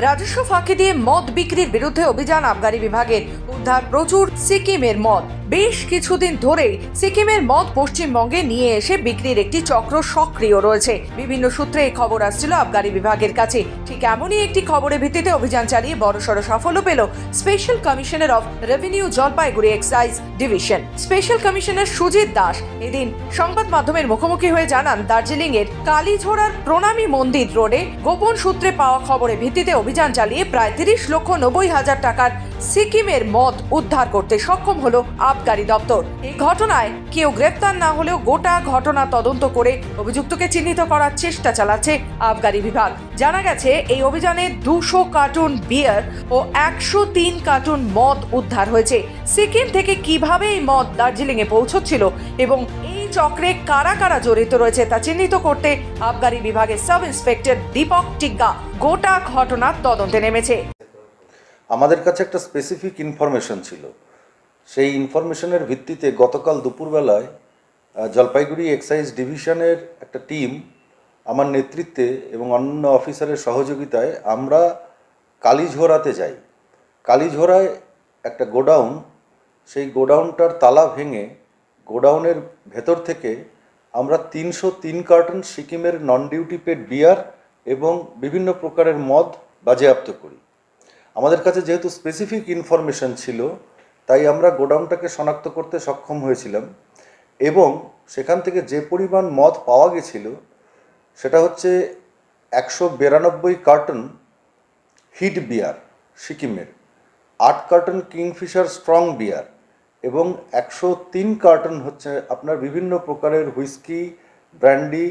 রাজস্ব ফাঁকি দিয়ে মদ বিক্রির বিরুদ্ধে অভিযান আবগারি বিভাগের। উদ্ধার প্রচুর সিকিমের মদ। বেশ কিছুদিন ধরেই সিকিমের মদ পশ্চিমবঙ্গে নিয়ে এসে বিক্রির একটি চক্র সক্রিয় রয়েছে। বিভিন্ন সূত্রে এই খবর আসছিল আবগারি বিভাগের কাছে। ঠিক এমনই একটি খবরের ভিত্তিতে অভিযান চালিয়ে বড়সড় সাফল্য পেল special commissioner of revenue Jalpaiguri excise division. Special commissioner Sujit Das এদিন সংবাদ মাধ্যমের মুখোমুখি হয়ে জানান দার্জিলিং এর কালীঝোড়ার প্রণামী মন্দির রোডে গোপন সূত্রে পাওয়া খবরের ভিত্তিতে অভিযান চালিয়ে প্রায় তিরিশ লক্ষ নব্বই হাজার টাকার সিকিমের মদ উদ্ধার করতে সক্ষম হলো আবগারি দপ্তর। এই ঘটনায় কেউ গ্রেফতার না হলেও গোটা ঘটনা তদন্ত করে অভিযুক্তকে চিহ্নিত করার চেষ্টা চালাচ্ছে আবগারি বিভাগ। জানা গেছে, এই অভিযানে দুশো কার্টুন বিয়ার ও একশো তিন কার্টুন মদ উদ্ধার হয়েছে। সিকিম থেকে কীভাবে এই মদ দার্জিলিংয়ে পৌঁছচ্ছিল এবং এই চক্রে কারা কারা জড়িত রয়েছে তা চিহ্নিত করতে আবগারি বিভাগের সাব ইন্সপেক্টর দীপক টিগ্গা গোটা ঘটনার তদন্তে নেমেছে। আমাদের কাছে একটা স্পেসিফিক ইনফরমেশন ছিল। সেই ইনফরমেশনের ভিত্তিতে গতকাল দুপুরবেলায় জলপাইগুড়ি এক্সাইজ ডিভিশনের একটা টিম আমার নেতৃত্বে এবং অন্য অফিসারের সহযোগিতায় আমরা কালীঝোড়াতে যাই। কালীঝোড়ায় একটা গোডাউন, সেই গোডাউনটার তালা ভেঙে গোডাউনের ভেতর থেকে আমরা তিনশো তিন কার্টন সিকিমের নন ডিউটি পেড বিয়ার এবং বিভিন্ন প্রকারের মদ বাজেয়াপ্ত করি। আমাদের কাছে যেহেতু স্পেসিফিক ইনফরমেশন ছিল তাই আমরা গোডাউনটাকে শনাক্ত করতে সক্ষম হয়েছিলাম এবং সেখান থেকে যে পরিমাণ মদ পাওয়া গেছিল, সেটা হচ্ছে একশো বিরানব্বই কার্টন হিট বিয়ার সিকিমের, আট কার্টন কিংফিশার স্ট্রং বিয়ার এবং একশো তিন কার্টন হচ্ছে আপনার বিভিন্ন প্রকারের হুইস্কি, ব্র্যান্ডি,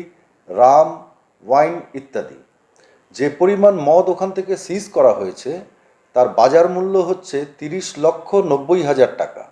রাম, ওয়াইন ইত্যাদি। যে পরিমাণ মদ ওখান থেকে সিজ করা হয়েছে তার বাজার মূল্য হচ্ছে তিরিশ লক্ষ নব্বই হাজার টাকা।